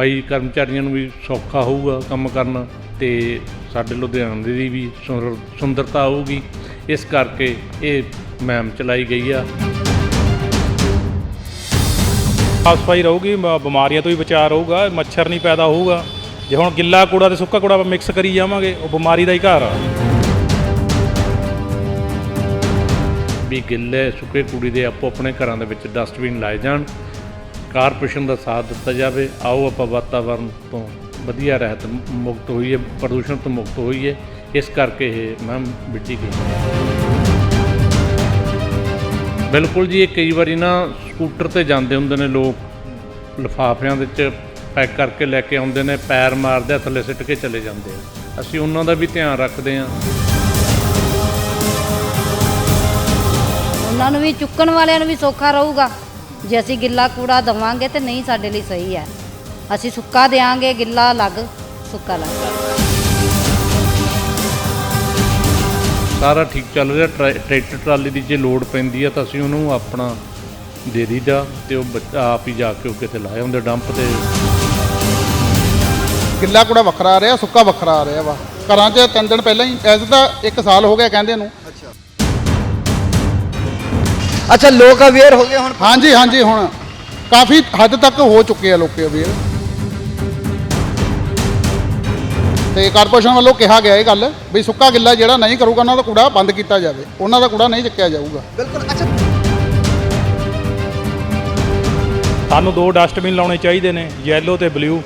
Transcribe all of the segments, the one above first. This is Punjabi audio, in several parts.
ਸਫ਼ਾਈ ਕਰਮਚਾਰੀਆਂ ਨੂੰ ਵੀ ਸੌਖਾ ਹੋਊਗਾ ਕੰਮ ਕਰਨਾ ਤੇ ਸਾਡੇ ਲੁਧਿਆਣੇ ਦੀ ਵੀ ਸੁੰਦਰ- ਸੁੰਦਰਤਾ ਆਊਗੀ ਇਸ ਕਰਕੇ ਇਹ ਮੁਹਿੰਮ ਚਲਾਈ ਗਈ ਆ। ਸਾਫ਼ ਸਫ਼ਾਈ ਰਹੂਗੀ ਮ- ਬਿਮਾਰੀਆਂ ਤੋਂ ਵੀ ਬਚਾਅ ਰਹੂਗਾ ਮੱਛਰ ਨਹੀਂ ਪੈਦਾ ਹੋਊਗਾ। ਜੇ ਹੁਣ ਗਿੱਲਾ ਕੂੜਾ ਤੇ ਸੁੱਕਾ ਕੂੜਾ ਆਪਾਂ ਮਿਕਸ ਕਰੀ ਜਾਵਾਂਗੇ ਉਹ ਬਿਮਾਰੀ ਦਾ ਹੀ ਘਰ ਆ। ਵੀ ਗਿੱਲੇ ਸੁੱਕੇ ਕੂੜੇ ਦੇ ਆਪੋ ਆਪਣੇ ਘਰਾਂ ਦੇ ਵਿੱਚ ਡਸਟਬਿਨ ਲਾਏ ਜਾਣ ਕਾਰਪੋਰੇਸ਼ਨ ਦਾ ਸਾਥ ਦਿੱਤਾ ਜਾਵੇ। ਆਓ ਆਪਾਂ ਵਾਤਾਵਰਨ ਤੋਂ ਵਧੀਆ ਰਹਿਤ ਮੁਕਤ ਹੋਈਏ, ਪ੍ਰਦੂਸ਼ਣ ਤੋਂ ਮੁਕਤ ਹੋਈਏ। ਇਸ ਕਰਕੇ ਇਹ ਮੈਂ ਵਿੱਢੀ ਗਈ ਬਿਲਕੁਲ ਜੀ, ਇਹ ਕਈ ਵਾਰੀ ਨਾ ਸਕੂਟਰ ਤੇ ਜਾਂਦੇ ਹੁੰਦੇ ਨੇ ਲੋਕ, ਲਿਫਾਫਿਆਂ ਦੇ ਵਿੱਚ ਪੈਕ ਕਰਕੇ ਲੈ ਕੇ ਆਉਂਦੇ ਨੇ, ਪੈਰ ਮਾਰਦੇ ਆ, ਥੱਲੇ ਸਿੱਟ ਕੇ ਚਲੇ ਜਾਂਦੇ ਆ। ਅਸੀਂ ਉਹਨਾਂ ਦਾ ਵੀ ਧਿਆਨ ਰੱਖਦੇ ਹਾਂ। ਉਹਨਾਂ ਨੂੰ ਵੀ ਚੁੱਕਣ ਵਾਲਿਆਂ ਨੂੰ ਵੀ ਸੌਖਾ ਰਹੂਗਾ। ਜੇ ਅਸੀਂ ਗਿੱਲਾ ਕੂੜਾ ਦਵਾਂਗੇ ਤੇ ਨਹੀਂ ਸਾਡੇ ਲਈ ਸਹੀ ਹੈ। ਅਸੀਂ ਸੁੱਕਾ ਦੇਾਂਗੇ ਗਿੱਲਾ ਅਲੱਗ ਸੁੱਕਾ ਅਲੱਗ। ਸਾਰਾ ਠੀਕ ਚੱਲ ਰਿਹਾ ਟਰੈ- ਟਰੈਕਟਰ ਟਰਾਲੀ ਦੀ ਜੇ ਲੋਡ ਪੈਂਦੀ ਆ ਤਾਂ ਅਸੀਂ ਉਹਨੂੰ ਆਪਣਾ ਦੇ ਦੀਦਾ ਤੇ ਉਹ ਬੱਚਾ ਆਪ ਹੀ ਜਾ ਕੇ ਉਹ ਕਿਤੇ ਲਾਏ ਹੁੰਦੇ ਡੰਪ ਤੇ। ਗਿੱਲਾ ਕੂੜਾ ਵੱਖਰਾ ਆ ਰਿਹਾ ਸੁੱਕਾ ਵੱਖਰਾ ਆ ਰਿਹਾ ਵਾ। ਘਰਾਂ 'ਚ ਤਿੰਨ ਦਿਨ ਪਹਿਲਾਂ ਹੀ ਐਸ ਤਾਂ ਇੱਕ ਸਾਲ ਹੋ ਗਿਆ ਕਹਿੰਦੇ ਨੂੰ। ਅੱਛਾ ਲੋਕ ਅਵੇਅਰ ਹੋ ਗਏ ਹੁਣ? ਹਾਂਜੀ ਹਾਂਜੀ ਹੁਣ। ਕਾਫੀ ਹੱਦ ਤੱਕ ਹੋ ਚੁੱਕੇ ਆ ਲੋਕੇ ਅਵੇਅਰ ਤੇ ਕਾਰਪੋਰੇਸ਼ਨ ਵੱਲੋਂ ਕਿਹਾ ਗਿਆ ਇਹ ਗੱਲ ਵੀ ਸੁੱਕਾ ਗਿੱਲਾ ਜਿਹੜਾ ਨਹੀਂ ਕਰੂਗਾ ਉਹਨਾਂ ਦਾ ਕੂੜਾ ਬੰਦ ਕੀਤਾ ਜਾਵੇ। ਉਹਨਾਂ ਦਾ ਕੂੜਾ ਨਹੀਂ ਚੱਕਿਆ ਜਾਊਗਾ। ਬਿਲਕੁਲ ਅੱਛਾ। ਸਾਨੂੰ ਦੋ ਡਸਟਬਿਨ ਲਾਉਣੇ ਚਾਹੀਦੇ ਨੇ ਯੈਲੋ ਤੇ ਬਲੂ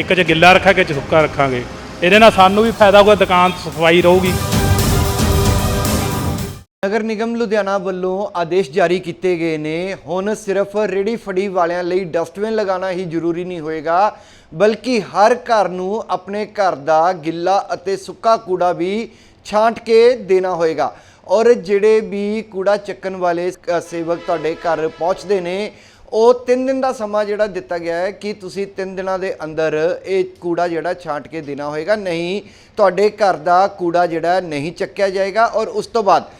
ਇੱਕ 'ਚ ਗਿੱਲਾ ਰੱਖਾਂਗੇ ਇੱਕ 'ਚ ਸੁੱਕਾ ਰੱਖਾਂਗੇ। ਇਹਦੇ ਨਾਲ ਸਾਨੂੰ ਵੀ ਫਾਇਦਾ ਹੋਊਗਾ ਦੁਕਾਨ ਸਫ਼ਾਈ ਰਹੂਗੀ। ਨਗਰ ਨਿਗਮ ਲੁਧਿਆਣਾ ਵੱਲੋਂ ਆਦੇਸ਼ ਜਾਰੀ ਕੀਤੇ ਗਏ ਨੇ। ਹੁਣ ਸਿਰਫ ਰੇੜੀ ਫੜੀ ਵਾਲਿਆਂ ਲਈ ਡਸਟਬਿਨ ਲਗਾਉਣਾ ਹੀ ਜ਼ਰੂਰੀ ਨਹੀਂ ਹੋਏਗਾ, ਬਲਕਿ ਹਰ ਘਰ ਨੂੰ ਆਪਣੇ ਘਰ ਦਾ ਗਿੱਲਾ ਅਤੇ ਸੁੱਕਾ ਕੂੜਾ ਵੀ ਛਾਂਟ ਕੇ ਦੇਣਾ ਹੋਏਗਾ। ਔਰ ਜਿਹੜੇ ਵੀ ਕੂੜਾ ਚੱਕਣ ਵਾਲੇ ਸੇਵਕ ਤੁਹਾਡੇ ਘਰ ਪਹੁੰਚਦੇ ਨੇ, ਉਹ 3 ਦਿਨ ਦਾ ਸਮਾਂ ਜਿਹੜਾ ਦਿੱਤਾ ਗਿਆ ਹੈ ਕਿ ਤੁਸੀਂ 3 ਦਿਨਾਂ ਦੇ ਅੰਦਰ ਇਹ ਕੂੜਾ ਜਿਹੜਾ ਛਾਂਟ ਕੇ ਦੇਣਾ ਹੋਏਗਾ। ਨਹੀਂ, ਤੁਹਾਡੇ ਘਰ ਦਾ ਕੂੜਾ ਜਿਹੜਾ ਨਹੀਂ ਚੱਕਿਆ ਜਾਏਗਾ ਔਰ ਉਸ ਤੋਂ ਬਾਅਦ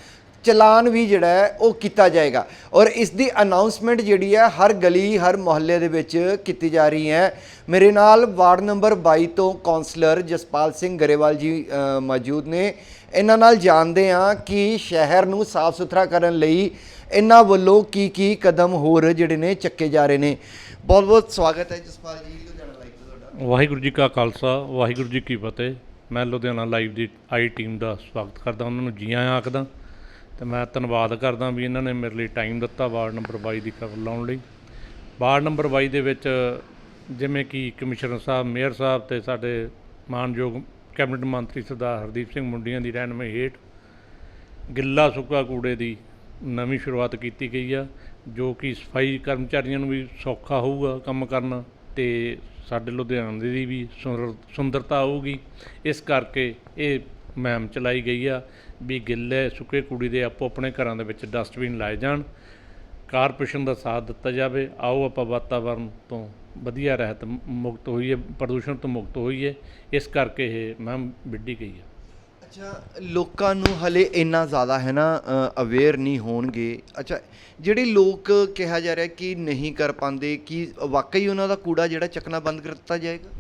ਚਲਾਨ ਵੀ ਜਿਹੜਾ ਹੈ, ਉਹ ਕੀਤਾ ਜਾਏਗਾ। ਔਰ ਇਸ ਦੀ ਅਨਾਉਂਸਮੈਂਟ ਜਿਹੜੀ ਹੈ, ਹਰ ਗਲੀ, ਹਰ ਮੁਹੱਲੇ ਦੇ ਵਿੱਚ ਕੀਤੀ ਜਾ ਰਹੀ ਹੈ। ਮੇਰੇ ਨਾਲ ਵਾਰਡ ਨੰਬਰ 22 ਤੋਂ ਕਾਉਂਸਲਰ ਜਸਪਾਲ ਸਿੰਘ ਗਰੇਵਾਲ ਜੀ ਮੌਜੂਦ ਨੇ। ਇਹਨਾਂ ਨਾਲ ਜਾਣਦੇ ਹਾਂ ਕਿ ਸ਼ਹਿਰ ਨੂੰ ਸਾਫ਼ ਸੁਥਰਾ ਕਰਨ ਲਈ ਇਹਨਾਂ ਵੱਲੋਂ ਕੀ ਕੀ ਕਦਮ ਹੋਰ ਜਿਹੜੇ ਨੇ ਚੱਕੇ ਜਾ ਰਹੇ ਨੇ। ਬਹੁਤ ਬਹੁਤ ਸਵਾਗਤ ਹੈ ਜਸਪਾਲ ਜੀ, ਲੁਧਿਆਣਾ ਲਾਈਵ ਤੋਂ ਤੁਹਾਡਾ। ਵਾਹਿਗੁਰੂ ਜੀ ਕਾ ਖਾਲਸਾ, ਵਾਹਿਗੁਰੂ ਜੀ ਕੀ ਫਤਿਹ। ਮੈਂ ਲੁਧਿਆਣਾ ਲਾਈਵ ਦੀ ਆਈ ਟੀਮ ਦਾ ਸਵਾਗਤ ਕਰਦਾ, ਉਹਨਾਂ ਨੂੰ ਜੀ ਆਇਆਂ ਆਖਦਾ। ਤੇ ਮੈਂ ਧੰਨਵਾਦ ਕਰਦਾ ਵੀ ਇਹਨਾਂ ਨੇ ਮੇਰੇ ਲਈ ਟਾਈਮ ਦਿੱਤਾ ਵਾਰਡ ਨੰਬਰ 22 ਦੀ ਖਬਰ ਲਾਉਣ ਲਈ। ਵਾਰਡ ਨੰਬਰ 22 ਦੇ ਵਿੱਚ ਜਿਵੇਂ ਕਿ ਕਮਿਸ਼ਨਰ ਸਾਹਿਬ, ਮੇਅਰ ਸਾਹਿਬ ਤੇ ਸਾਡੇ ਮਾਨਯੋਗ ਕੈਬਨਿਟ ਮੰਤਰੀ ਸਰਦਾਰ ਹਰਦੀਪ ਸਿੰਘ ਮੁੰਡੀਆਂ ਦੀ ਰਹਿਨਮਾਈ ਹੇਠ ਗਿੱਲਾ ਸੁੱਕਾ ਕੂੜੇ ਦੀ ਨਵੀਂ ਸ਼ੁਰੂਆਤ ਕੀਤੀ ਗਈ ਆ, ਜੋ ਕਿ ਸਫ਼ਾਈ ਕਰਮਚਾਰੀਆਂ ਨੂੰ ਵੀ ਸੌਖਾ ਹੋਊਗਾ ਕੰਮ ਕਰਨਾ ਤੇ ਸਾਡੇ ਲੁਧਿਆਣੇ ਦੀ ਵੀ ਸੁੰਦਰ- ਸੁੰਦਰਤਾ ਆਊਗੀ। ਇਸ ਕਰਕੇ ਇਹ ਮੁਹਿੰਮ ਚਲਾਈ ਗਈ ਆ ਵੀ ਗਿੱਲੇ ਸੁੱਕੇ ਕੂੜੇ ਦੇ ਆਪੋ ਆਪਣੇ ਘਰਾਂ ਦੇ ਵਿੱਚ ਡਸਟਬਿਨ ਲਾਏ ਜਾਣ। ਕਾਰਪੋਰੇਸ਼ਨ ਦਾ ਸਾਥ ਦਿੱਤਾ ਜਾਵੇ। ਆਓ ਆਪਾਂ ਵਾਤਾਵਰਨ ਤੋਂ ਵਧੀਆ ਰਹਿਤ ਮੁਕਤ ਹੋਈਏ, ਪ੍ਰਦੂਸ਼ਣ ਤੋਂ ਮੁਕਤ ਹੋਈਏ। ਇਸ ਕਰਕੇ ਇਹ ਮੁਹਿੰਮ ਵਿੱਢੀ ਗਈ ਆ। ਅੱਛਾ, ਲੋਕਾਂ ਨੂੰ ਹਲੇ ਇੰਨਾ ਜ਼ਿਆਦਾ ਹੈ ਨਾ ਅਵੇਅਰ ਨਹੀਂ ਹੋਣਗੇ। ਅੱਛਾ, ਜਿਹੜੇ ਲੋਕ ਕਿਹਾ ਜਾ ਰਿਹਾ ਕਿ ਨਹੀਂ ਕਰ ਪਾਉਂਦੇ, ਕਿ ਵਾਕਈ ਉਹਨਾਂ ਦਾ ਕੂੜਾ ਜਿਹੜਾ ਚੱਕਣਾ ਬੰਦ ਕਰ ਦਿੱਤਾ ਜਾਏਗਾ?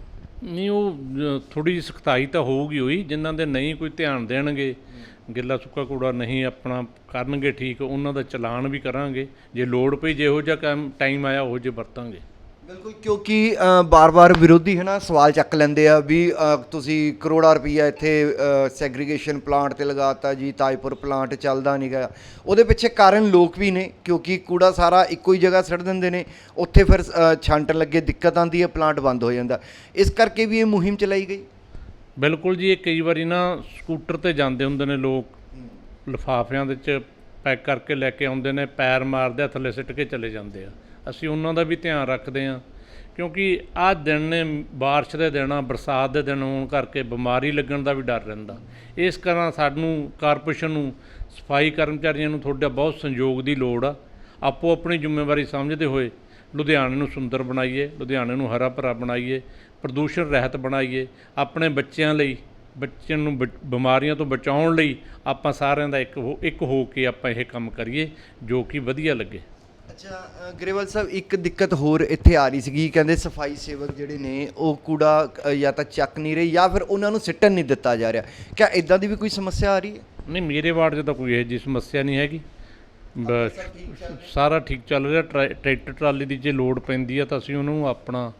ਨਹੀਂ, ਉਹ ਥੋੜੀ ਜਿਹੀ ਸਖਤਾਈ ਤਾਂ ਹੋਊਗੀ ਹੋਈ ਜਿਨ੍ਹਾਂ ਦੇ ਨਹੀਂ ਕੋਈ ਧਿਆਨ ਦੇਣਗੇ, ਗਿੱਲਾ ਸੁੱਕਾ ਕੂੜਾ ਨਹੀਂ ਆਪਣਾ ਕਰਨਗੇ ਠੀਕ, ਉਹਨਾਂ ਦਾ ਚਲਾਨ ਵੀ ਕਰਾਂਗੇ, ਜੇ ਲੋੜ ਪਈ, ਜਿਹੋ ਜਿਹਾ ਕੰਮ ਟਾਈਮ ਆਇਆ, ਉਹ ਜੇ ਵਰਤਾਂਗੇ। ਬਿਲਕੁਲ ਕਿਉਂਕਿ ਬਾਰ-ਬਾਰ ਵਿਰੋਧੀ ਹੈ ਨਾ ਸਵਾਲ ਚੱਕ ਲੈਂਦੇ ਆ ਵੀ ਤੁਸੀਂ ਕਰੋੜਾਂ ਰੁਪਈਆ ਇੱਥੇ ਸੈਗਰੀਗੇਸ਼ਨ ਪਲਾਂਟ ਤੇ ਲਗਾਤਾ ਜੀ ਤਾਜਪੁਰ ਪਲਾਂਟ ਚੱਲਦਾ ਨਹੀਂਗਾ ਉਹਦੇ ਪਿੱਛੇ ਕਾਰਨ ਲੋਕ ਵੀ ਨੇ ਕਿਉਂਕਿ ਕੂੜਾ ਸਾਰਾ ਇੱਕੋ ਹੀ ਜਗ੍ਹਾ ਸੜ ਦਿੰਦੇ ਨੇ ਉੱਥੇ ਫਿਰ ਅ, ਛਾਂਟਣ ਲੱਗੇ ਦਿੱਕਤ ਆਉਂਦੀ ਹੈ ਪਲਾਂਟ ਬੰਦ ਹੋ ਜਾਂਦਾ। ਇਸ ਕਰਕੇ ਵੀ ਇਹ ਮੁਹਿੰਮ ਚਲਾਈ ਗਈ। ਬਿਲਕੁਲ ਜੀ ਇਹ ਕਈ ਵਾਰੀ ਨਾ ਸਕੂਟਰ ਤੇ ਜਾਂਦੇ ਹੁੰਦੇ ਨੇ ਲੋਕ ਲਿਫਾਫਿਆਂ ਦੇ ਵਿੱਚ ਪੈਕ ਕਰਕੇ ਲੈ ਕੇ ਆਉਂਦੇ ਨੇ ਪੈਰ ਮਾਰਦੇ ਆ ਥੱਲੇ ਸਿੱਟ ਕੇ ਚਲੇ ਜਾਂਦੇ ਆ। ਅਸੀਂ ਉਹਨਾਂ ਦਾ ਵੀ ਧਿਆਨ ਰੱਖਦੇ ਹਾਂ। ਕਿਉਂਕਿ ਆਹ ਦਿਨ ਨੇ ਬਾਰਿਸ਼ ਦੇ ਦਿਨ ਆ, ਬਰਸਾਤ ਦੇ ਦਿਨ ਹੋਣ ਕਰਕੇ ਬਿਮਾਰੀ ਲੱਗਣ ਦਾ ਵੀ ਡਰ ਰਹਿੰਦਾ। ਇਸ ਕਾਰਨ ਸਾਨੂੰ ਕਾਰਪੋਰੇਸ਼ਨ ਨੂੰ, ਸਫ਼ਾਈ ਕਰਮਚਾਰੀਆਂ ਨੂੰ ਤੁਹਾਡਾ ਬਹੁਤ ਸੰਯੋਗ ਦੀ ਲੋੜ ਆ। ਆਪੋ ਆਪਣੀ ਜ਼ਿੰਮੇਵਾਰੀ ਸਮਝਦੇ ਹੋਏ ਲੁਧਿਆਣੇ ਨੂੰ ਸੁੰਦਰ ਬਣਾਈਏ, ਲੁਧਿਆਣੇ ਨੂੰ ਹਰਾ ਭਰਾ ਬਣਾਈਏ, ਪ੍ਰਦੂਸ਼ਣ ਰਹਿਤ ਬਣਾਈਏ। ਆਪਣੇ ਬੱਚਿਆਂ ਲਈ, ਬੱਚਿਆਂ ਨੂੰ ਬ- ਬਿਮਾਰੀਆਂ ਤੋਂ ਬਚਾਉਣ ਲਈ ਆਪਾਂ ਸਾਰਿਆਂ ਦਾ ਇੱਕ ਹੋ ਇੱਕ ਹੋ ਕੇ ਆਪਾਂ ਇਹ ਕੰਮ ਕਰੀਏ, ਜੋ ਕਿ ਵਧੀਆ ਲੱਗੇ। ਅੱਛਾ ਅ, ਗਰੇਵਾਲ ਸਾਹਿਬ ਇੱਕ ਦਿੱਕਤ ਹੋਰ ਇੱਥੇ ਆ ਰਹੀ ਸੀਗੀ ਕਹਿੰਦੇ ਸਫ਼ਾਈ ਸੇਵਕ ਜਿਹੜੇ ਨੇ ਉਹ ਕੂੜਾ ਅ, ਜਾਂ ਤਾਂ ਚੱਕ ਨਹੀਂ ਰਹੇ ਜਾਂ ਫਿਰ ਉਹਨਾਂ ਨੂੰ ਸਿੱਟਣ ਨਹੀਂ ਦਿੱਤਾ ਜਾ ਰਿਹਾ। ਕਿਆ ਇਦਾਂ ਦੀ ਵੀ ਕੋਈ ਸਮੱਸਿਆ ਆ ਰਹੀ ਹੈ? ਨਹੀਂ ਮੇਰੇ ਵਾਰਡ 'ਚ ਤਾਂ ਕੋਈ ਇਹੋ ਜਿਹੀ ਸਮੱਸਿਆ ਨਹੀਂ ਹੈਗੀ। ਬਸ ਸਾਰਾ ਠੀਕ ਚੱਲ ਰਿਹਾ? ਟਰੈ- ਟਰੈਕਟਰ ਟਰਾਲੀ ਦੀ ਜੇ ਲੋਡ ਪੈਂਦੀ ਆ ਤਾਂ ਅਸੀਂ ਉਹਨੂੰ ਆਪਣਾ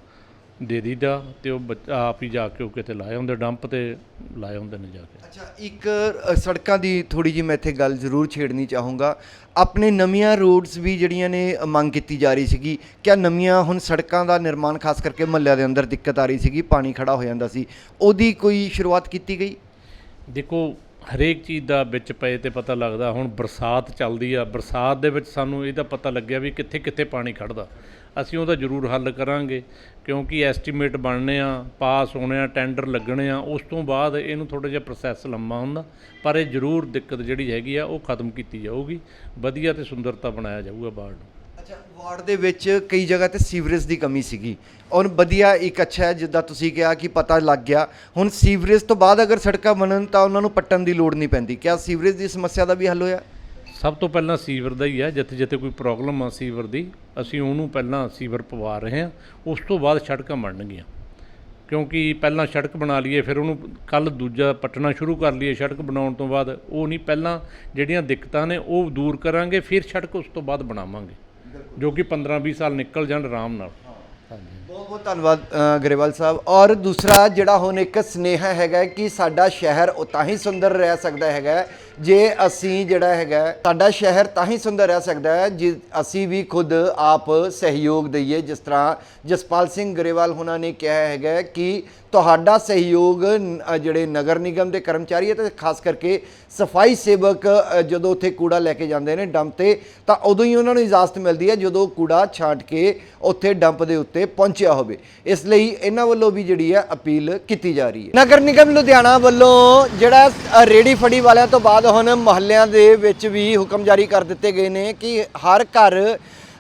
ਦੇ ਦੀਦਾ ਤੇ ਉਹ ਬੱਚ- ਆਪ ਹੀ ਜਾ ਕੇ ਉਹ ਕਿਤੇ ਲਾਏ ਹੁੰਦੇ ਡੰਪ ਤੇ ਲਾਏ ਹੁੰਦੇ ਨੇ ਜਾ ਕੇ। ਅੱਛਾ ਇੱਕ ਅ, ਸੜਕਾਂ ਦੀ ਥੋੜੀ ਜਿਹੀ ਮੈਂ ਇੱਥੇ ਗੱਲ ਜ਼ਰੂਰ ਛੇੜਨੀ ਚਾਹੂੰਗਾ। ਆਪਣੇ ਨਵੀਆਂ ਰੋਡਸ ਵੀ ਜਿਹੜੀਆਂ ਨੇ ਅ, ਮੰਗ ਕੀਤੀ ਜਾ ਰਹੀ ਸੀਗੀ। ਕਿਆ ਨਵੀਆਂ ਹੁਣ ਸੜਕਾਂ ਦਾ ਨਿਰਮਾਣ ਖਾਸ ਕਰਕੇ ਮਹੱਲਿਆਂ ਦੇ ਅੰਦਰ ਦਿੱਕਤ ਆ ਰਹੀ ਸੀਗੀ ਪਾਣੀ ਖੜਾ ਹੋ ਜਾਂਦਾ ਸੀ। ਉਹਦੀ ਕੋਈ ਸ਼ੁਰੂਆਤ ਕੀਤੀ ਗਈ? ਦੇਖੋ ਹਰੇਕ ਚੀਜ਼ ਦਾ ਵਿੱਚ ਪਏ ਤੇ ਪਤਾ ਲੱਗਦਾ, ਹੁਣ ਬਰਸਾਤ ਚੱਲਦੀ ਆ, ਬਰਸਾਤ ਦੇ ਵਿੱਚ ਸਾਨੂੰ ਇਹਦਾ ਪਤਾ ਲੱਗਿਆ ਵੀ ਕਿੱਥੇ ਕਿੱਥੇ ਪਾਣੀ ਖੜਦਾ ਅਸੀਂ ਉਹਦਾ ਜ਼ਰੂਰ ਹੱਲ ਕਰਾਂਗੇ, ਕਿਉਂਕਿ ਐਸਟੀਮੇਟ ਬਣਨੇ ਆ, ਪਾਸ ਹੋਣੇ ਆ, ਟੈਂਡਰ ਲੱਗਣੇ ਆ, ਉਸ ਤੋਂ ਬਾਅਦ ਇਹਨੂੰ ਥੋੜਾ ਜਿਹਾ ਪ੍ਰੋਸੈਸ ਲੰਮਾ ਹੁੰਦਾ, ਪਰ ਇਹ ਜ਼ਰੂਰ ਦਿੱਕਤ ਜਿਹੜੀ ਹੈਗੀ ਆ, ਉਹ ਖਤਮ ਕੀਤੀ ਜਾਊਗੀ, ਵਧੀਆ ਤੇ ਸੁੰਦਰਤਾ ਬਣਾਇਆ ਜਾਊਗਾ ਬਾੜ ਨੂੰ। ਅੱਛਾ, ਵਾਰਡ ਦੇ ਵਿੱਚ ਕਈ ਜਗ੍ਹਾ ਤੇ ਸੀਵਰੇਜ ਦੀ ਕਮੀ ਸੀਗੀ। ਔਰ ਵਧੀਆ ਇੱਕ ਅੱਛਾ ਹੈ, ਜਿੱਦਾਂ ਤੁਸੀਂ ਕਿਹਾ ਕਿ ਪਤਾ ਲੱਗ ਗਿਆ। ਹੁਣ ਸੀਵਰੇਜ ਤੋਂ ਬਾਅਦ ਅਗਰ ਸੜਕਾਂ ਬਣਨ, ਤਾਂ ਉਹਨਾਂ ਨੂੰ ਪੱਟਣ ਦੀ ਲੋੜ ਨਹੀਂ ਪੈਂਦੀ। ਕਿਆ ਸੀਵਰੇਜ ਦੀ ਸਮੱਸਿਆ ਦਾ ਵੀ ਹੱਲ ਹੋਇਆ? ਸਭ ਤੋਂ ਪਹਿਲਾਂ ਸੀਵਰ ਦਾ ਹੀ ਆ ਜਿੱਥੇ ਜਿੱਥੇ ਕੋਈ ਪ੍ਰੋਬਲਮ ਆ ਸੀਵਰ ਦੀ, ਅਸੀਂ ਉਹਨੂੰ ਪਹਿਲਾਂ ਸੀਵਰ ਪਵਾ ਰਹੇ ਹਾਂ। ਉਸ ਤੋਂ ਬਾਅਦ ਸੜਕਾਂ ਬਣਨਗੀਆਂ। ਕਿਉਂਕਿ ਪਹਿਲਾਂ ਸੜਕ ਬਣਾ ਲਈਏ, ਫਿਰ ਉਹਨੂੰ ਕੱਲ ਦੂਜਾ ਪੱਟਣਾ ਸ਼ੁਰੂ ਕਰ ਲਈਏ ਸੜਕ ਬਣਾਉਣ ਤੋਂ ਬਾਅਦ। ਉਹ ਨਹੀਂ, ਪਹਿਲਾਂ ਜਿਹੜੀਆਂ ਦਿੱਕਤਾਂ ਨੇ, ਉਹ ਦੂਰ ਕਰਾਂਗੇ, ਫਿਰ ਸੜਕ ਉਸ ਤੋਂ ਬਾਅਦ ਬਣਾਵਾਂਗੇ। ਜੋ ਕਿ 15 20 ਸਾਲ ਨਿਕਲ ਜਾਣ ਆਰਾਮ ਨਾਲ। ਬਹੁਤ ਬਹੁਤ ਧੰਨਵਾਦ ਅ, ਗਰੇਵਾਲ ਸਾਹਿਬ। ਔਰ ਦੂਸਰਾ ਜਿਹੜਾ ਹੁਣ ਇੱਕ ਸਨੇਹਾ ਹੈਗਾ ਹੈ ਕਿ ਸਾਡਾ ਸ਼ਹਿਰ ਉਹ ਤਾਂ ਹੀ ਸੁੰਦਰ ਰਹਿ ਸਕਦਾ ਹੈਗਾ ਹੈ ਜੇ ਅਸੀਂ ਜਿਹੜਾ ਹੈਗਾ ਹੈ, ਸਾਡਾ ਸ਼ਹਿਰ ਤਾਂ ਹੀ ਸੁੰਦਰ ਰਹਿ ਸਕਦਾ ਹੈ ਜੇ ਅਸੀਂ ਵੀ ਖੁਦ ਆਪ ਸਹਿਯੋਗ ਦਈਏ। ਜਿਸ ਤਰ੍ਹਾਂ ਜਸਪਾਲ ਸਿੰਘ ਗਰੇਵਾਲ ਹੁਣਾਂ ਨੇ ਕਿਹਾ ਹੈਗਾ ਕਿ ਤੁਹਾਡਾ ਸਹਿਯੋਗ ਜਿਹੜੇ ਨਗਰ ਨਿਗਮ ਦੇ ਕਰਮਚਾਰੀ ਹੈ ਤੇ ਖਾਸ ਕਰਕੇ ਸਫ਼ਾਈ ਸੇਵਕ ਜਦੋਂ ਉੱਥੇ ਕੂੜਾ ਲੈ ਕੇ ਜਾਂਦੇ ਨੇ ਡੰਪ ਤੇ ਤਾਂ ਉਦੋਂ ਹੀ ਉਹਨਾਂ ਨੂੰ ਇਜਾਜ਼ਤ ਮਿਲਦੀ ਹੈ ਜਦੋਂ ਕੂੜਾ ਛਾਂਟ ਕੇ ਉੱਥੇ ਡੰਪ ਦੇ ਉੱਤੇ ਪਹੁੰਚਿਆ ਹੋਵੇ। ਇਸ ਲਈ ਇਹਨਾਂ ਵੱਲੋਂ ਵੀ ਜਿਹੜੀ ਹੈ ਅਪੀਲ ਕੀਤੀ ਜਾ ਰਹੀ ਹੈ। ਨਗਰ ਨਿਗਮ ਲੁਧਿਆਣਾ ਵੱਲੋਂ ਜਿਹੜਾ ਅ, ਰੇਹੜੀ ਫੜੀ ਵਾਲਿਆਂ ਤੋਂ ਬਾਅਦ ਹੁਣ ਮਹੱਲਿਆਂ ਦੇ ਵਿੱਚ ਵੀ ਹੁਕਮ ਜਾਰੀ ਕਰ ਦਿੱਤੇ ਗਏ ਨੇ ਕਿ ਹਰ ਘਰ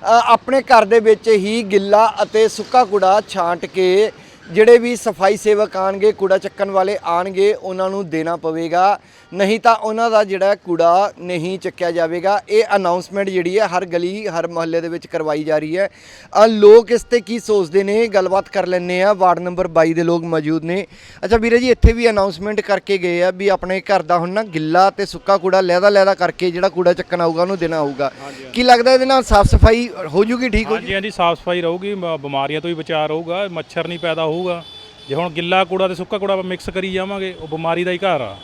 ਆਪਣੇ ਘਰ ਦੇ ਵਿੱਚ ਹੀ ਗਿੱਲਾ ਅਤੇ ਸੁੱਕਾ ਕੂੜਾ ਛਾਂਟ ਕੇ ਜਿਹੜੇ ਵੀ ਸਫ਼ਾਈ ਸੇਵਕ ਆਣਗੇ, ਕੂੜਾ ਚੱਕਣ ਵਾਲੇ ਆਣਗੇ, ਉਹਨਾਂ ਨੂੰ ਦੇਣਾ ਪਵੇਗਾ। ਨਹੀਂ ਤਾਂ ਉਹਨਾਂ ਦਾ ਜਿਹੜਾ ਕੂੜਾ ਨਹੀਂ ਚੱਕਿਆ ਜਾਵੇਗਾ। ਇਹ ਅਨਾਉਂਸਮੈਂਟ ਜਿਹੜੀ ਹੈ ਹਰ ਗਲੀ ਹਰ ਮੁਹੱਲੇ ਦੇ ਵਿੱਚ ਕਰਵਾਈ ਜਾ ਰਹੀ ਹੈ। ਆ ਲੋਕ ਇਸ ਤੇ ਕੀ ਸੋਚਦੇ ਨੇ? ਗੱਲਬਾਤ ਕਰ ਲੈਣੇ ਆ ਵਾਰਡ ਨੰਬਰ 22 ਦੇ ਲੋਕ ਮੌਜੂਦ ਨੇ। ਅੱਛਾ ਵੀਰੇ ਜੀ ਇੱਥੇ ਵੀ ਅਨਾਉਂਸਮੈਂਟ ਕਰਕੇ ਗਏ ਆ ਵੀ ਆਪਣੇ ਘਰ ਦਾ ਹੁਣ ਨਾ ਗਿੱਲਾ ਤੇ ਸੁੱਕਾ ਕੂੜਾ ਲਹਿਦਾ ਲਹਿਦਾ ਕਰਕੇ ਜਿਹੜਾ ਕੂੜਾ ਚੱਕਣ ਆਊਗਾ ਉਹਨੂੰ ਦੇਣਾ ਹੋਊਗਾ ਕੀ ਲੱਗਦਾ ਇਹਦੇ ਨਾਲ ਸਾਫ਼ ਸਫ਼ਾਈ ਹੋ ਜੂਗੀ ਠੀਕ ਹੋ ਹਾਂਜੀ ਹਾਂਜੀ ਸਾਫ਼ ਸਫ਼ਾਈ ਰਹੂਗੀ। ਮ- ਬਿਮਾਰੀਆਂ ਤੋਂ ਵੀ ਬਚਾਅ ਰਹੂਗਾ ਮੱਛਰ ਨਹੀਂ ਪੈਦਾ ਹੋਊਗਾ। ਜੇ ਹੁਣ ਗਿੱਲਾ ਕੂੜਾ ਤੇ ਸੁੱਕਾ ਕੂੜਾ ਮਿਕਸ ਕਰੀ ਜਾਵਾਂਗੇ ਉਹ ਬਿਮਾਰੀ ਦਾ ਹੀ ਘਰ ਆ।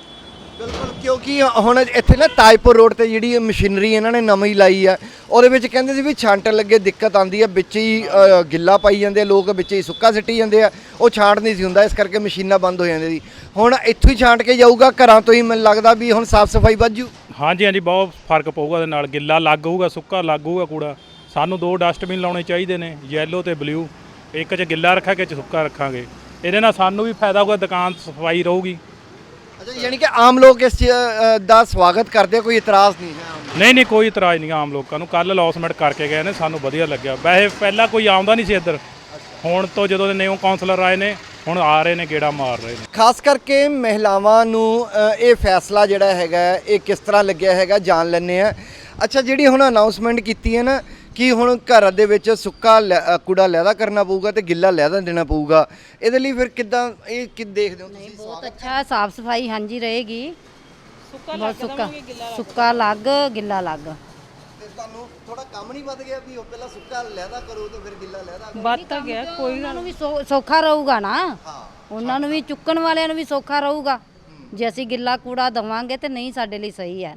ਬਿਲਕੁਲ ਕਿਉਂਕਿ ਹੁਣ ਇੱਥੇ ਨਾ ਤਾਜਪੁਰ ਰੋਡ ਤੇ ਜਿਹੜੀ ਮਸ਼ੀਨਰੀ ਇਹਨਾਂ ਨੇ ਨਵੀਂ ਲਾਈ ਆ ਉਹਦੇ ਵਿੱਚ ਕਹਿੰਦੇ ਸੀ ਵੀ ਛਾਂਟਣ ਲੱਗੇ ਦਿੱਕਤ ਆਉਂਦੀ ਆ ਵਿੱਚ ਹੀ ਅ, ਗਿੱਲਾ ਪਾਈ ਜਾਂਦੇ ਆ ਲੋਕ ਵਿੱਚ ਹੀ ਸੁੱਕਾ ਸਿੱਟੀ ਜਾਂਦੇ ਆ ਉਹ ਛਾਂਟ ਨਹੀਂ ਸੀ ਹੁੰਦਾ ਇਸ ਕਰਕੇ ਮਸ਼ੀਨਾਂ ਬੰਦ ਹੋ ਜਾਂਦੀਆਂ ਸੀ। ਹੁਣ ਇੱਥੋਂ ਹੀ ਛਾਂਟ ਕੇ ਜਾਊਗਾ ਘਰਾਂ ਤੋਂ ਹੀ ਮੈਨੂੰ ਲੱਗਦਾ ਵੀ ਹੁਣ ਸਾਫ਼ ਸਫ਼ਾਈ ਵੱਧ ਜੂ। ਹਾਂਜੀ ਹਾਂਜੀ ਬਹੁਤ ਫ਼ਰਕ ਪਊਗਾ ਉਹਦੇ ਨਾਲ ਗਿੱਲਾ ਲੱਗ ਹੋਊਗਾ ਸੁੱਕਾ ਲੱਗ ਹੋਊਗਾ ਕੂੜਾ। ਸਾਨੂੰ ਦੋ ਡਸਟਬਿਨ ਲਾਉਣੇ ਚਾਹੀਦੇ ਨੇ ਯੈਲੋ ਤੇ ਬਲੂ ਇੱਕ 'ਚ ਗਿੱਲਾ ਰੱਖਾਂਗੇ ਇੱਕ 'ਚ ਸੁੱਕਾ ਰੱਖਾਂਗੇ। ਇਹਦੇ ਨਾਲ ਸਾਨੂੰ ਵੀ ਫਾਇਦਾ ਹੋਊਗਾ ਦੁਕਾਨ ਸਫ਼ਾਈ ਰਹੂਗੀ। ਅੱਛਾ ਯਾਨੀ ਕਿ ਆਮ ਲੋਕ ਇਸ ਅ, ਦਾ ਸਵਾਗਤ ਕਰਦੇ ਕੋਈ ਇਤਰਾਜ਼ ਨਹੀਂ ਹੈ ਨਹੀਂ ਨਹੀਂ ਕੋਈ ਇਤਰਾਜ਼ ਨਹੀਂ ਆਮ ਲੋਕਾਂ ਨੂੰ। ਕੱਲ ਲੌਸਮੈਂਟ ਕਰਕੇ ਗਏ ਨੇ ਸਾਨੂੰ ਵਧੀਆ ਲੱਗਿਆ। ਵੈਸੇ ਪਹਿਲਾਂ ਕੋਈ ਆਉਂਦਾ ਨਹੀਂ ਸੀ ਇੱਧਰ। ਹੁਣ ਤੋਂ ਜਦੋਂ ਦੇ ਨਿਊ ਕਾਉਂਸਲਰ ਆਏ ਨੇ ਹੁਣ ਆ ਰਹੇ ਨੇ ਗੇੜਾ ਮਾਰ ਰਹੇ ਨੇ। ਖਾਸ ਕਰਕੇ ਮਹਿਲਾਵਾਂ ਨੂੰ ਅ, ਇਹ ਫੈਸਲਾ ਜਿਹੜਾ ਹੈਗਾ ਹੈ, ਇਹ ਕਿਸ ਤਰ੍ਹਾਂ ਲੱਗਿਆ ਹੈਗਾ ਜਾਣ ਲੈਣੇ ਆ। ਅੱਛਾ ਜਿਹੜੀ ਹੁਣ ਅਨਾਉਂਸਮੈਂਟ ਕੀਤੀ ਹੈ ਨਾ ਕਿ ਹੁਣ ਘਰ ਦੇ ਵਿੱਚ ਸੁੱਕਾ ਲੈ- ਅ, ਕੂੜਾ ਲੈਦਾ ਕਰਨਾ ਪਊਗਾ ਤੇ ਗਿੱਲਾ ਲੈਦਾ ਦੇਣਾ ਪਊਗਾ? ਇਹਦੇ ਲਈ ਫਿਰ ਕਿੱਦਾਂ ਇਹ ਕਿ ਦੇਖਦੇ ਹੋ ਤੁਸੀਂ? ਬਹੁਤ ਅੱਛਾ ਸਾਫ਼ ਸਫ਼ਾਈ ਹਾਂਜੀ ਰਹੇਗੀ। ਸੁੱਕਾ ਲੱਗ ਸੁੱਕਾ ਸੁੱਕਾ ਲੱਗ ਗਿੱਲਾ ਲੱਗ। ਤੇ ਤੁਹਾਨੂੰ ਥੋੜਾ ਕੰਮ ਨਹੀਂ ਵੱਧ ਗਿਆ ਵੀ ਉਹ ਪਹਿਲਾਂ ਸੁੱਕਾ ਲੈਦਾ ਕਰੋ ਤੇ ਫਿਰ ਗਿੱਲਾ ਲੈਦਾ ਵੱਧ ਤਾਂ ਗਿਆ ਕੋਈ ਉਹਨਾਂ ਨੂੰ ਵੀ ਸੌ- ਸੌਖਾ ਰਹੂਗਾ ਨਾ। ਉਹਨਾਂ ਨੂੰ ਵੀ ਚੁੱਕਣ ਵਾਲਿਆਂ ਨੂੰ ਵੀ ਸੌਖਾ ਰਹੂਗਾ। ਜੇ ਅਸੀਂ ਗਿੱਲਾ ਕੂੜਾ ਦਵਾਂਗੇ ਤੇ ਨਹੀਂ ਸਾਡੇ ਲਈ ਸਹੀ ਹੈ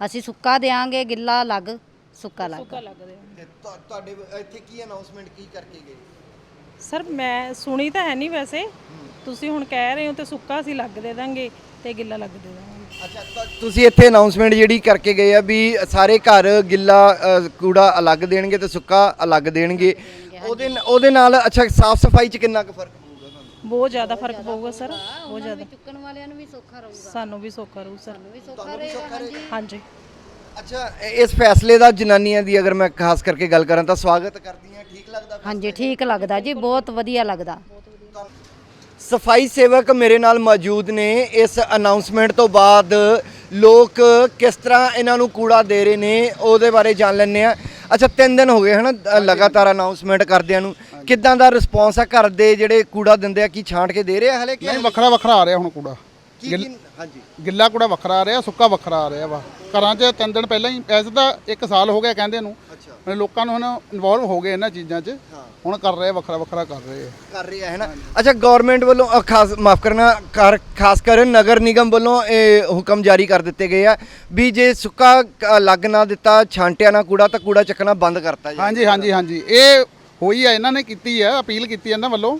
ਅਸੀਂ ਸੁੱਕਾ ਦੇਾਂਗੇ ਗਿੱਲਾ ਅਲੱਗ ਸੁੱਕਾ ਅਲੱਗ ਤੇ ਤੁਹਾ- ਤੁਹਾਡੇ ਇੱਥੇ ਕੀ ਅਨਾਉਂਸਮੈਂਟ ਕੀ ਕਰਕੇ ਗਏ? ਸਰ ਮੈਂ ਸੁਣੀ ਤਾਂ ਹੈ ਨਹੀਂ ਵੈਸੇ। ਤੁਸੀਂ ਹੁਣ ਕਹਿ ਰਹੇ ਹੋ ਤੇ ਸੁੱਕਾ ਅਸੀਂ ਲੱਗ ਦੇ ਦਾਂਗੇ ਤੇ ਗਿੱਲਾ ਲੱਗ ਦੇ ਦਾਂਗੇ। ਅੱਛਾ ਤਾਂ ਤੁਸੀਂ ਇੱਥੇ ਅਨਾਉਂਸਮੈਂਟ ਜਿਹੜੀ ਕਰਕੇ ਗਏ ਆ ਵੀ ਸਾਰੇ ਘਰ ਗਿੱਲਾ ਅ, ਕੂੜਾ ਅਲੱਗ ਦੇਣਗੇ ਤੇ ਸੁੱਕਾ ਅਲੱਗ ਦੇਣਗੇ। ਉਹਦੇ ਨ- ਉਹਦੇ ਨਾਲ ਅੱਛਾ ਸਾਫ਼ ਸਫ਼ਾਈ 'ਚ ਕਿੰਨਾ ਕੁ ਫ਼ਰਕ ਪਊਗਾ ਤੁਹਾਨੂੰ? ਬਹੁਤ ਜ਼ਿਆਦਾ ਫ਼ਰਕ ਪਊਗਾ ਸਰ। ਬਹੁਤ ਜ਼ਿਆਦਾ। ਚੁੱਕਣ ਵਾਲਿਆਂ ਨੂੰ ਵੀ ਸੌਖਾ ਰਹੂਗਾ। ਸਾਨੂੰ ਵੀ ਸੌਖਾ ਰਹੂ ਸਰ। ਵੀ ਸੌਖਾ ਰਹੇਗਾ ਹਾਂਜੀ। ਹਾਂਜੀ। ਅੱਛਾ ਇਸ ਫੈਸਲੇ ਦਾ ਜਨਾਨੀਆਂ ਦੀ ਅਗਰ ਮੈਂ ਖਾਸ ਕਰਕੇ ਗੱਲ ਕਰਾਂ ਤਾਂ ਸਵਾਗਤ ਕਰਦੀਆਂ ਠੀਕ ਲੱਗਦਾ ਹਾਂਜੀ ਠੀਕ ਲੱਗਦਾ ਜੀ ਬਹੁਤ ਵਧੀਆ ਲੱਗਦਾ। ਸਫ਼ਾਈ ਸੇਵਕ ਮੇਰੇ ਨਾਲ ਮੌਜੂਦ ਨੇ। ਇਸ ਅਨਾਉਂਸਮੈਂਟ ਤੋਂ ਬਾਅਦ ਲੋਕ ਕਿਸ ਤਰ੍ਹਾਂ ਇਹਨਾਂ ਨੂੰ ਕੂੜਾ ਦੇ ਰਹੇ ਨੇ ਉਹਦੇ ਬਾਰੇ ਜਾਣ ਲੈਂਦੇ ਆ ਅੱਛਾ ਤਿੰਨ ਦਿਨ ਹੋ ਗਏ ਹਨਾ ਲਗਾਤਾਰ ਅਨਾਉਂਸਮੈਂਟ ਕਰਦਿਆਂ ਨੂੰ। ਕਿੱਦਾਂ ਦਾ ਰਿਸਪੌਂਸ ਆ ਘਰ ਦੇ ਜਿਹੜੇ ਕੂੜਾ ਦਿੰਦੇ ਆ ਕੀ ਛਾਂਟ ਕੇ ਦੇ ਰਹੇ ਆ ਹਲੇ ਕਿ ਨਹੀਂ ਵੱਖਰਾ ਵੱਖਰਾ ਆ ਰਿਹਾ ਹੁਣ ਕੂੜਾ। ਕੀ ਗਿੱਲ- ਕੀ ਹਾਂਜੀ। ਗਿੱਲਾ ਕੂੜਾ ਵੱਖਰਾ ਆ ਰਿਹਾ ਸੁੱਕਾ ਵੱਖਰਾ ਆ ਰਿਹਾ ਵਾ। ਘਰਾਂ 'ਚ ਤਿੰਨ ਦਿਨ ਪਹਿਲਾਂ ਹੀ ਐਸੇ ਤਾਂ ਇੱਕ ਸਾਲ ਹੋ ਗਿਆ ਕਹਿੰਦੇ ਨੂੰ। ਅੱਛਾ। ਲੋਕਾਂ ਨੂੰ ਹੁਣ ਇਨਵੋਲਵ ਹੋ ਗਏ ਇਹਨਾਂ ਚੀਜ਼ਾਂ 'ਚ। ਹੁਣ ਕਰ ਰਹੇ ਆ, ਵੱਖਰਾ ਵੱਖਰਾ ਕਰ ਰਹੇ ਆ। ਕਰ ਰਹੀ ਹੈ ਨਾ? ਅੱਛਾ ਗਵਰਨਮੈਂਟ ਵੱਲੋਂ ਅ, ਖਾਸ ਮਾਫ ਕਰਨਾ ਕਰ ਖਾਸ ਕਰ ਨਗਰ ਨਿਗਮ ਵੱਲੋਂ ਇਹ ਹੁਕਮ ਜਾਰੀ ਕਰ ਦਿੱਤੇ ਗਏ ਆ ਵੀ ਜੇ ਸੁੱਕਾ ਅ, ਲੱਗ ਨਾ ਦਿੱਤਾ ਛਾਂਟਿਆ ਨਾ ਕੂੜਾ ਤਾਂ ਕੂੜਾ ਚੱਕਣਾ ਬੰਦ ਕਰਤਾ ਜਾਏ। ਹਾਂਜੀ ਹਾਂਜੀ ਹਾਂਜੀ। ਇਹ ਹੋਈ ਆ ਇਹਨਾਂ ਨੇ ਕੀਤੀ ਆ ਅਪੀਲ ਕੀਤੀ ਇਹਨਾਂ ਵੱਲੋਂ।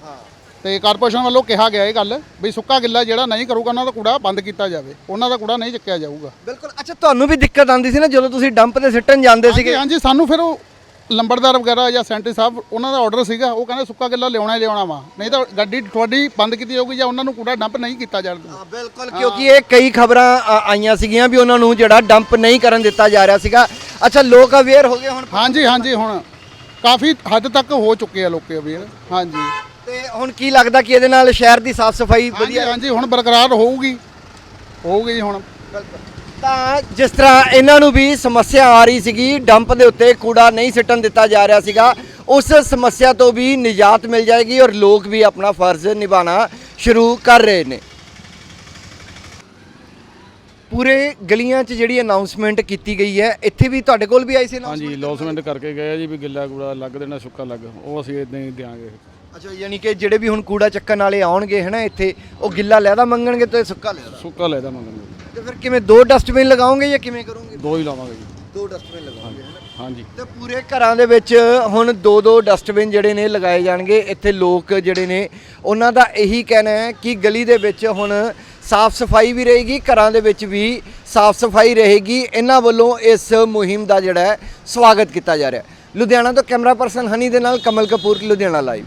ਤੇ ਕਾਰਪੋਰੇਸ਼ਨ ਵੱਲੋਂ ਕਿਹਾ ਗਿਆ ਇਹ ਗੱਲ ਵੀ ਸੁੱਕਾ ਗਿੱਲਾ ਜਿਹੜਾ ਨਹੀਂ ਕਰੂਗਾ ਉਹਨਾਂ ਦਾ ਕੂੜਾ ਬੰਦ ਕੀਤਾ ਜਾਵੇ। ਉਹਨਾਂ ਦਾ ਕੂੜਾ ਨਹੀਂ ਚੱਕਿਆ ਜਾਊਗਾ। ਬਿਲਕੁਲ। ਅੱਛਾ ਤੁਹਾਨੂੰ ਵੀ ਦਿੱਕਤ ਆਉਂਦੀ ਸੀ ਨਾ ਜਦੋਂ ਤੁਸੀਂ ਡੰਪ ਤੇ ਸਿੱਟਣ ਜਾਂਦੇ ਸੀਗੇ? ਹਾਂਜੀ ਸਾਨੂੰ ਫਿਰ ਉਹ ਲੰਬੜਦਾਰ ਵਗੈਰਾ ਜਾਂ ਸੈਂਟਰੀ ਸਾਹਿਬ ਉਹਨਾਂ ਦਾ ਆਰਡਰ ਸੀਗਾ। ਉਹ ਕਹਿੰਦੇ ਸੁੱਕਾ ਗਿੱਲਾ ਲਿਆਉਣਾ ਹੀ ਲਿਆਉਣਾ ਵਾ। ਨਹੀਂ ਤਾਂ ਗੱਡੀ ਤੁਹਾਡੀ ਬੰਦ ਕੀਤੀ ਜਾਊਗੀ ਜਾਂ ਉਹਨਾਂ ਨੂੰ ਕੂੜਾ ਡੰਪ ਨਹੀਂ ਕੀਤਾ ਜਾਊਗਾ ਹਾਂ ਬਿਲਕੁਲ ਕਿਉਂਕਿ ਇਹ ਕਈ ਖਬਰਾਂ ਆਈਆਂ ਸੀਗੀਆਂ ਵੀ ਉਹਨਾਂ ਨੂੰ ਜਿਹੜਾ ਡੰਪ ਨਹੀਂ ਕਰਨ ਦਿੱਤਾ ਜਾ ਰਿਹਾ ਸੀਗਾ। ਅੱਛਾ ਲੋਕ ਅਵੇਅਰ ਹੋ ਗਏ ਹੁਣ? ਹਾਂਜੀ ਹਾਂਜੀ ਹੁਣ ਕਾਫੀ ਹੱਦ ਤੱਕ ਹੋ ਚੁੱਕੇ ਆ ਲੋਕੇ ਅਵੇਅਰ ਹਾਂਜੀ। ਤੇ ਹੁਣ ਕੀ ਲੱਗਦਾ ਕਿ ਇਹਦੇ ਨਾਲ ਸ਼ਹਿਰ ਦੀ ਸਾਫ਼ ਸਫ਼ਾਈ ਹਾਂਜੀ ਵਧੀਆ ਹਾਂਜੀ ਹੁਣ ਬਰਕਰਾਰ ਹੋਊਗੀ। ਹੋਊਗੀ ਜੀ ਹੁਣ। ਤਾਂ ਜਿਸ ਤਰ੍ਹਾਂ ਇਹਨਾਂ ਨੂੰ ਵੀ ਸਮੱਸਿਆ ਆ ਰਹੀ ਸੀਗੀ ਡੰਪ ਦੇ ਉੱਤੇ ਕੂੜਾ ਨਹੀਂ ਸਿੱਟਣ ਦਿੱਤਾ ਜਾ ਰਿਹਾ ਸੀਗਾ ਉਸ ਸਮੱਸਿਆ ਤੋਂ ਵੀ ਨਿਜਾਤ ਮਿਲ ਜਾਏਗੀ ਔਰ ਲੋਕ ਵੀ ਆਪਣਾ ਫਰਜ਼ ਨਿਭਾਉਣਾ ਸ਼ੁਰੂ ਕਰ ਰਹੇ ਨੇ। ਪੂਰੇ ਗਲੀਆਂ 'ਚ ਜਿਹੜੀ ਅਨਾਉਂਸਮੈਂਟ ਕੀਤੀ ਗਈ ਹੈ ਇੱਥੇ ਵੀ ਤੁਹਾਡੇ ਕੋਲ ਵੀ ਆਈ ਸੀ announcement? ਹਾਂਜੀ ਲੌਸਮੈਂਟ ਕਰਕੇ ਗਏ ਆ ਜੀ ਵੀ ਗਿੱਲਾ ਕੂੜਾ ਲੱਗ ਦੇਣਾ ਸੁੱਕਾ ਲੱਗ ਉਹ ਅਸੀਂ ਇਦਾਂ ਹੀ ਦਿਆਂਗੇ। ਅੱਛਾ ਯਾਨੀ ਕਿ ਜਿਹੜੇ ਵੀ ਹੁਣ ਕੂੜਾ ਚੱਕਣ ਵਾਲੇ ਆਉਣਗੇ ਹਨਾ ਇੱਥੇ ਉਹ ਗਿੱਲਾ ਲੈਦਾ ਮੰਗਣਗੇ ਤੇ ਸੁੱਕਾ ਲੈਦਾ? ਸੁੱਕਾ ਲੈਦਾ ਮੰਗਣਗੇ ਤੇ ਫਿਰ ਕਿਵੇਂ ਦੋ ਡਸਟਬਿਨ ਲਗਾਓਗੇ ਜਾਂ ਕਿਵੇਂ ਕਰੋਗੇ? ਦੋ ਹੀ ਲਾਵਾਂਗੇ ਜੀ। ਦੋ ਡਸਟਬਿਨ ਲਗਾਓਗੇ ਹਨਾ? ਹਾਂਜੀ। ਤੇ ਪੂਰੇ ਘਰਾਂ ਦੇ ਵਿੱਚ ਹੁਣ ਦੋ ਦੋ ਡਸਟਬਿਨ ਜਿਹੜੇ ਨੇ ਲਗਾਏ ਜਾਣਗੇ ਇੱਥੇ ਲੋਕ ਜਿਹੜੇ ਨੇ ਉਹਨਾਂ ਦਾ ਇਹੀ ਕਹਿਣਾ ਹੈ ਕਿ ਗਲੀ ਦੇ ਵਿੱਚ ਹੁਣ ਸਾਫ਼ ਸਫ਼ਾਈ ਵੀ ਰਹੇਗੀ ਘਰਾਂ ਦੇ ਵਿੱਚ ਵੀ ਸਾਫ਼ ਸਫ਼ਾਈ ਰਹੇਗੀ ਇਹਨਾਂ ਵੱਲੋਂ ਇਸ ਮੁਹਿੰਮ ਦਾ ਜਿਹੜਾ ਹੈ ਸਵਾਗਤ ਕੀਤਾ ਜਾ ਰਿਹਾ ਲੁਧਿਆਣਾ ਤੋਂ ਕੈਮਰਾ ਪਰਸਨ ਹਨੀ ਦੇ ਨਾਲ ਕਮਲ ਕਪੂਰ ਲੁਧਿਆਣਾ ਲਾਈਵ